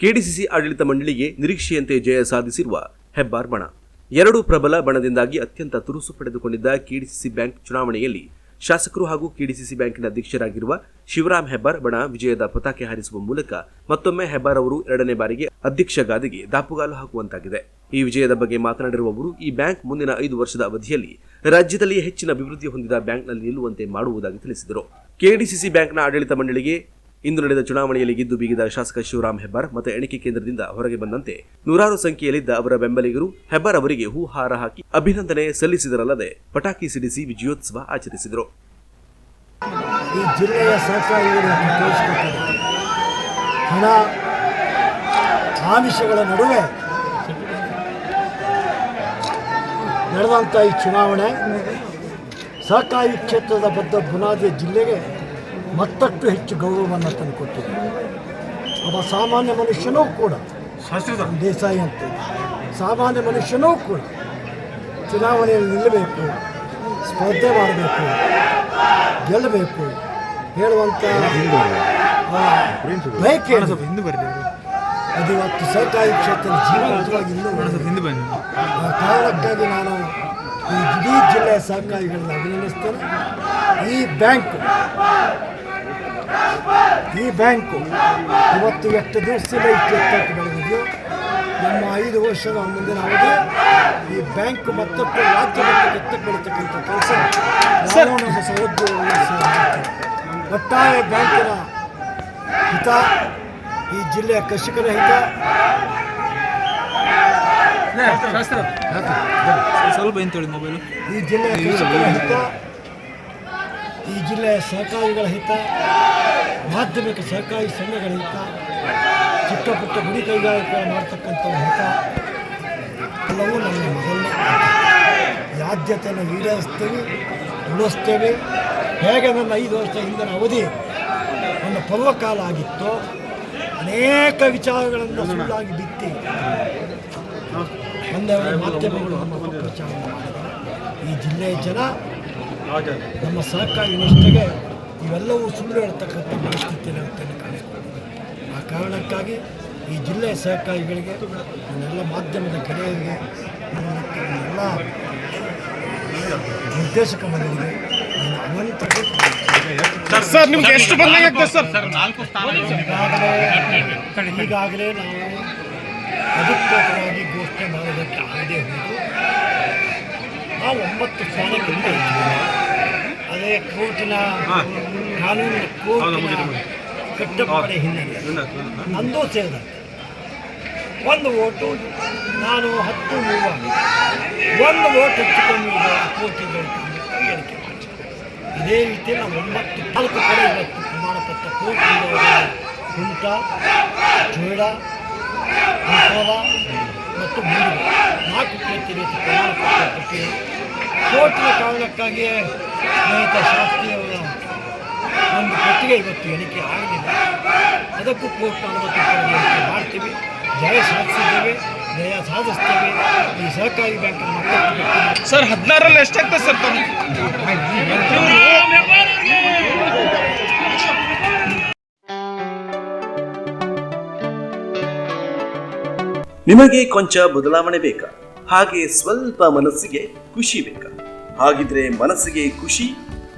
KDCC ಆಡಳಿತ ಮಂಡಳಿಗೆ ನಿರೀಕ್ಷೆಯಂತೆ ಜಯ ಸಾಧಿಸಿರುವ ಹೆಬ್ಬಾರ್ ಬಣ. ಎರಡು ಪ್ರಬಲ ಬಣದಿಂದಾಗಿ ಅತ್ಯಂತ ತುರುಸು ಪಡೆದುಕೊಂಡಿದ್ದ ಕೆಡಿಸಿಸಿ ಬ್ಯಾಂಕ್ ಚುನಾವಣೆಯಲ್ಲಿ ಶಾಸಕರು ಹಾಗೂ ಕೆಡಿಸಿಸಿ ಬ್ಯಾಂಕಿನ ಅಧ್ಯಕ್ಷರಾಗಿರುವ ಶಿವರಾಮ್ ಹೆಬ್ಬಾರ್ ಬಣ ವಿಜಯದ ಪತಾಕೆ ಹಾರಿಸುವ ಮೂಲಕ ಮತ್ತೊಮ್ಮೆ ಹೆಬ್ಬಾರ್ ಅವರು ಎರಡನೇ ಬಾರಿಗೆ ಅಧ್ಯಕ್ಷ ಗಾದಿಗೆ ದಾಪುಗಾಲು ಹಾಕುವಂತಾಗಿದೆ. ಈ ವಿಜಯದ ಬಗ್ಗೆ ಮಾತನಾಡಿರುವವರು ಈ ಬ್ಯಾಂಕ್ ಮುಂದಿನ ಐದು ವರ್ಷದ ಅವಧಿಯಲ್ಲಿ ರಾಜ್ಯದಲ್ಲಿ ಹೆಚ್ಚಿನ ಅಭಿವೃದ್ಧಿ ಹೊಂದಿದ ಬ್ಯಾಂಕ್ನಲ್ಲಿ ನಿಲ್ಲುವಂತೆ ಮಾಡುವುದಾಗಿ ತಿಳಿಸಿದರು. ಕೆಡಿಸಿಸಿ ಬ್ಯಾಂಕ್ನ ಆಡಳಿತ ಮಂಡಳಿಗೆ ಇಂದು ನಡೆದ ಚುನಾವಣೆಯಲ್ಲಿ ಗೆದ್ದು ಬೀಗಿದ ಶಾಸಕ ಶಿವರಾಮ್ ಹೆಬ್ಬಾರ್ ಮತ ಎಣಿಕೆ ಕೇಂದ್ರದಿಂದ ಹೊರಗೆ ಬಂದಂತೆ ನೂರಾರು ಸಂಖ್ಯೆಯಲ್ಲಿದ್ದ ಅವರ ಬೆಂಬಲಿಗರು ಹೆಬ್ಬಾರ್ ಅವರಿಗೆ ಹೂ ಹಾರ ಹಾಕಿ ಅಭಿನಂದನೆ ಸಲ್ಲಿಸಿದರಲ್ಲದೆ ಪಟಾಕಿ ಸಿಡಿಸಿ ವಿಜಯೋತ್ಸವ ಆಚರಿಸಿದರು. ಆಮಿಷಗಳ ನಡುವೆ ನಡೆದಂಥ ಈ ಚುನಾವಣೆ ಸಹಕಾರಿ ಕ್ಷೇತ್ರದ ಬದ್ಧ ಬುನಾದಿ ಜಿಲ್ಲೆಗೆ ಮತ್ತಷ್ಟು ಹೆಚ್ಚು ಗೌರವವನ್ನು ತಂದುಕೊಟ್ಟಿದೆ ಒಬ್ಬ ಸಾಮಾನ್ಯ ಮನುಷ್ಯನೂ ಕೂಡ ದೇಸಾಯಿ ಅಂತ. ಸಾಮಾನ್ಯ ಮನುಷ್ಯನೂ ಕೂಡ ಚುನಾವಣೆಯಲ್ಲಿ ನಿಲ್ಲಬೇಕು ಸ್ಪರ್ಧೆ ಮಾಡಬೇಕು ಗೆಲ್ಲಬೇಕು ಹೇಳುವಂಥ ಆ, ಬಯಕೆ ಇದೆ. ಅದು ಇವತ್ತು ಸಹಕಾರಿ ಕ್ಷೇತ್ರದ ಜೀವಂತವಾಗಿ ಇನ್ನೂ. ಆ ಕಾರಣಕ್ಕಾಗಿ ನಾನು ಈ ಇಡೀ ಜಿಲ್ಲೆಯ ಸಹಕಾರಿಗಳನ್ನ ಅಭಿನಂದಿಸ್ತೇನೆ. ಈ ಬ್ಯಾಂಕ್ ಈ ಬ್ಯಾಂಕು ಇವತ್ತು ಎಷ್ಟು ದಿವಸದಿಂದ ಎತ್ತಕ್ಕೆ ಬೆಳೆದಿದೆಯೋ ನಮ್ಮ ಐದು ವರ್ಷದ ಮುಂದಿನ ಅವಧಿ ಈ ಬ್ಯಾಂಕ್ ಮತ್ತಷ್ಟು ರಾಜ್ಯ ಎತ್ತಕ್ಕೊಳ್ತಕ್ಕಂಥ ಕೆಲಸ. ನಮ್ಮ ಸಹೋದ್ಯೋಗಿಗಳು. ಒಟ್ಟಾರೆ ಬ್ಯಾಂಕಿನ ಹಿತ ಈ ಜಿಲ್ಲೆಯ ಕೃಷಿಕರ ಹಿತ. ಸ್ವಲ್ಪ ಎಂತೇಳಿ ಮೊಬೈಲು ಈ ಜಿಲ್ಲೆಯ ಕೃಷಿಕರ ಹಿತ. ಈ ಜಿಲ್ಲೆಯ ಸಹಕಾರಿಗಳ ಹಿತ, ಮಾಧ್ಯಮಿಕ ಸಹಕಾರಿ ಸಂಘಗಳ ಹಿತ, ಚಿಕ್ಕ ಪುಟ್ಟ ಗುಡಿ ಕೈಗಾರಿಕೆ ಮಾಡ್ತಕ್ಕಂಥವ್ರ ಹಿತ, ಎಲ್ಲವೂ ನಮ್ಮ ಮೊದಲನೇ ಆದ್ಯತೆ. ಆದ್ಯತೆಯನ್ನು ಈಡೇರಿಸ್ತೀವಿ, ಉಳಿಸ್ತೇವೆ ಹೇಗೆ ನನ್ನ ಐದು ವರ್ಷ ಹಿಂದಿನ ಅವಧಿ ಒಂದು ಪರ್ವಕಾಲ ಆಗಿತ್ತು, ಅನೇಕ ವಿಚಾರಗಳನ್ನು ಸುಳ್ಳಾಗಿ ಬಿತ್ತಿ ಒಂದೆರಡು ಮಾಧ್ಯಮಗಳು ಈ ಜಿಲ್ಲೆಯ ಜನ ನಮ್ಮ ಸರ್ಕಾರಿ ವ್ಯವಸ್ಥೆಗೆ ಇವೆಲ್ಲವೂ ಸುಳ್ಳು ಹೇಳ್ತಕ್ಕಂಥ ಪರಿಸ್ಥಿತಿ ಕಾಣಿಸ್ಕೊಂಡಿದೆ ಆ ಕಾರಣಕ್ಕಾಗಿ ಈ ಜಿಲ್ಲೆಯ ಸಹಕಾರಿಗಳಿಗೆ ನನ್ನೆಲ್ಲ ಮಾಧ್ಯಮದ ಗೆಳೆಯರಿಗೆ ಎಲ್ಲ ನಿರ್ದೇಶಕ ಮಂಡಳಿಗೆ ಅನಂತ ಸರ್ ನಿಮ್ಗೆ ಎಷ್ಟು ಬಂದಂಗೆ ಸರ್? ಈಗಾಗಲೇ ಈಗಾಗಲೇ ನಾವು ಅಧಿಕೃತವಾಗಿ ಘೋಷಣೆ ಮಾಡೋದಕ್ಕೆ ಆಗದೆ ಹೋಯಿತು ನಾವು ಒಂಬತ್ತು ಸ್ಥಾನಕ್ಕೆ ಅದೇ ಕೋರ್ಟಿನ ಕಾನೂನಿನ ಕೋರ್ಟಿನ ಕಟ್ಟಪಾಡೆ ಹಿನ್ನೆಲೆ. ನಂದು ಸೇರಿದಂತೆ. ಒಂದು ಓಟು ನಾನು ಹತ್ತು ಮೂವ ಒಂದು ಓಟ್ ಹೆಚ್ಚಿಕೊಂಡು ಕೋರ್ಟಿಗೆ ಹೇಳಿಕೆ ಮಾಡಿ ಇದೇ ರೀತಿ ನಾವು ಒಂಬತ್ತು ನಾಲ್ಕು ಕಡೆ ಇವತ್ತು ಪ್ರಮಾಣ ಪತ್ರ ಕುಂಟ ಜೋಳ ಅಂಕೋಲ ಮತ್ತು ಮೂರು. ನಾಲ್ಕು ಕೋಟಿ ರೀತಿ ಪ್ರಮಾಣ ಪತ್ರ ಕೊಟ್ಟಿದೆ ಕೋರ್ಟಿನ ಕಾರಣಕ್ಕಾಗಿಯೇ ಸ್ನೇಹಿತ ಶಾಸ್ತ್ರಿಯವರ ಒಂದು ಪಟ್ಟಿಗೆ ಇವತ್ತು ಎಣಿಕೆ ಆಗಲಿಲ್ಲ ಅದಕ್ಕೂ ಕೋರ್ಟ್ ಅನುಮತಿ ಮಾಡ್ತೀವಿ. ಜಯ ಸಾಧಿಸಿದ್ದೇವೆ ಜಯ ಸಾಧಿಸ್ತೇವೆ. ಈ ಸಹಕಾರಿ ಬ್ಯಾಂಕ್ ಸರ್ ಹದಿನಾರಲ್ಲಿ ಎಷ್ಟಾಗ್ತದೆ ಸರ್ ನಿಮಗೆ ಕೊಂಚ ಬದಲಾವಣೆ ಬೇಕಾ? ಹಾಗೆ ಸ್ವಲ್ಪ ಮನಸ್ಸಿಗೆ ಖುಷಿ ಬೇಕಾ? ಹಾಗಿದ್ರೆ ಮನಸ್ಸಿಗೆ ಖುಷಿ,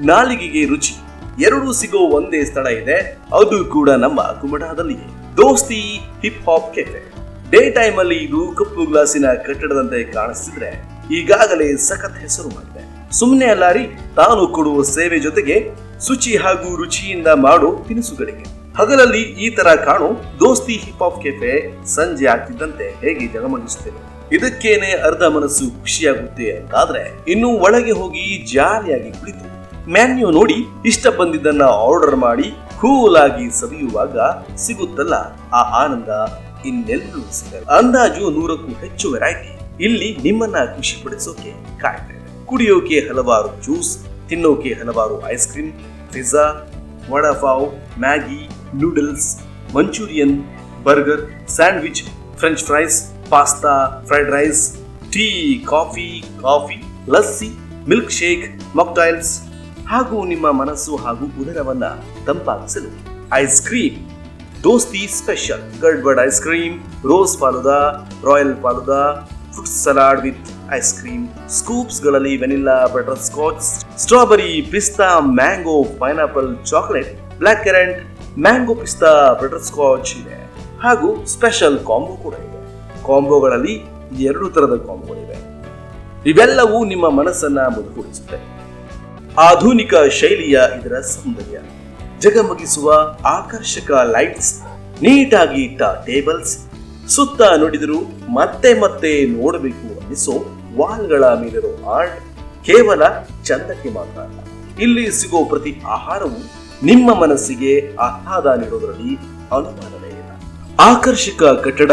ನಾಲಿಗೆಗೆ ರುಚಿ, ಎರಡೂ ಸಿಗೋ ಒಂದೇ ಸ್ಥಳ ಇದೆ. ಅದು ಕೂಡ ನಮ್ಮ ಕುಮಟಾದಲ್ಲಿಯೇ ದೋಸ್ತಿ hip hop cafe day time ಅಲ್ಲಿ ಇದು ಕಪ್ಪು ಗ್ಲಾಸಿನ ಕಟ್ಟಡದಂತೆ ಕಾಣಿಸ್ತಿದ್ರೆ ಈಗಾಗಲೇ ಸಖತ್ ಹೆಸರು ಮಾಡಿದೆ. ಸುಮ್ಮನೆ ಅಲ್ಲಾರಿ ತಾನು ಕೊಡುವ ಸೇವೆ ಜೊತೆಗೆ ಶುಚಿ ಹಾಗೂ ರುಚಿಯಿಂದ ಮಾಡೋ ತಿನಿಸುಗಳಿಗೆ. ಹಗಲಲ್ಲಿ ಈ ತರ ಕಾಣೋ ದೋಸ್ತಿ ಹಿಪ್ ಹಾಪ್ ಕೆಫೆ ಸಂಜೆ ಆಗ್ತಿದ್ದಂತೆ ಹೇಗೆ ಜಗಮಗಿಸುತ್ತೇವೆ? ಇದಕ್ಕೇನೆ ಅರ್ಧ ಮನಸ್ಸು ಖುಷಿಯಾಗುತ್ತೆ ಅಂತಾದ್ರೆ ಇನ್ನು ಒಳಗೆ ಹೋಗಿ ಜಾಲಿಯಾಗಿ ಕುಳಿತು. ಮ್ಯಾನ್ಯೂ ನೋಡಿ ಇಷ್ಟ ಬಂದಿದ್ದನ್ನ ಆರ್ಡರ್ ಮಾಡಿ ಕೂಲ್ ಆಗಿ ಸವಿಯುವಾಗ ಸಿಗುತ್ತಲ್ಲ ಆ ಆನಂದ ಇನ್ನೆಲ್ಲೂ ಸಿಗಲ್ಲ. ಅಂದಾಜು ನೂರಕ್ಕೂ ಹೆಚ್ಚು ವೆರೈಟಿ ಇಲ್ಲಿ ನಿಮ್ಮನ್ನ ಖುಷಿ ಪಡಿಸೋಕೆ ಕುಡಿಯೋಕೆ ಹಲವಾರು ಜ್ಯೂಸ್, ತಿನ್ನೋಕೆ ಹಲವಾರು ice cream pizza vada pav, Maggi noodles manchurian burger sandwich french fries pasta fried rice tea coffee coffee lassi milk shake mocktails ಹಾಗೂ ನಿಮ್ಮ ಮನಸ್ಸು ಹಾಗೂ ಉದರವನ್ನ ತಂಪಾಗಿಸಲು ಐಸ್ ಕ್ರೀಮ್ ದೋಸ್ತಿ special gadbad ice cream rose falooda royal falooda fruit salad with ice cream ಸ್ಕೂಪ್ಸ್ಗಳಲ್ಲಿ vanilla butterscotch strawberry ಪಿಸ್ತಾ mango pineapple chocolate black currant mango ಪಿಸ್ತಾ butterscotch ಇದೆ. ಹಾಗೂ ಸ್ಪೆಷಲ್ ಕಾಂಬೋ ಕೂಡ ಇದೆ. ಕಾಂಬೋಗಳಲ್ಲಿ ಎರಡು ತರದ ಕಾಂಬೋಗಳಿವೆ. ಇವೆಲ್ಲವೂ ನಿಮ್ಮ ಮನಸ್ಸನ್ನ ಮುದುಗೂಡಿಸುತ್ತೆ ಆಧುನಿಕ ಶೈಲಿಯ ಇದರ ಸೌಂದರ್ಯ. ಜಗಮಗಿಸುವ ಆಕರ್ಷಕ ಲೈಟ್ಸ್, ನೀಟಾಗಿ ಇಟ್ಟ ಟೇಬಲ್ಸ್, ಸುತ್ತ ನುಡಿದರು ಮತ್ತೆ ಮತ್ತೆ ನೋಡಬೇಕು ಅನ್ನಿಸೋ ವಾಲ್ಗಳ ಮೇಲಿರೋ ಆರ್ಟ್ ಕೇವಲ ಚಂದಕ್ಕೆ ಮಾತ್ರ ಅಲ್ಲ. ಇಲ್ಲಿ ಸಿಗೋ ಪ್ರತಿ ಆಹಾರವು ನಿಮ್ಮ ಮನಸ್ಸಿಗೆ ಆಹ್ಲಾದ ನೀಡೋದರಲ್ಲಿ ಅನುಮಾನವೇ ಇಲ್ಲ. ಆಕರ್ಷಕ ಕಟ್ಟಡ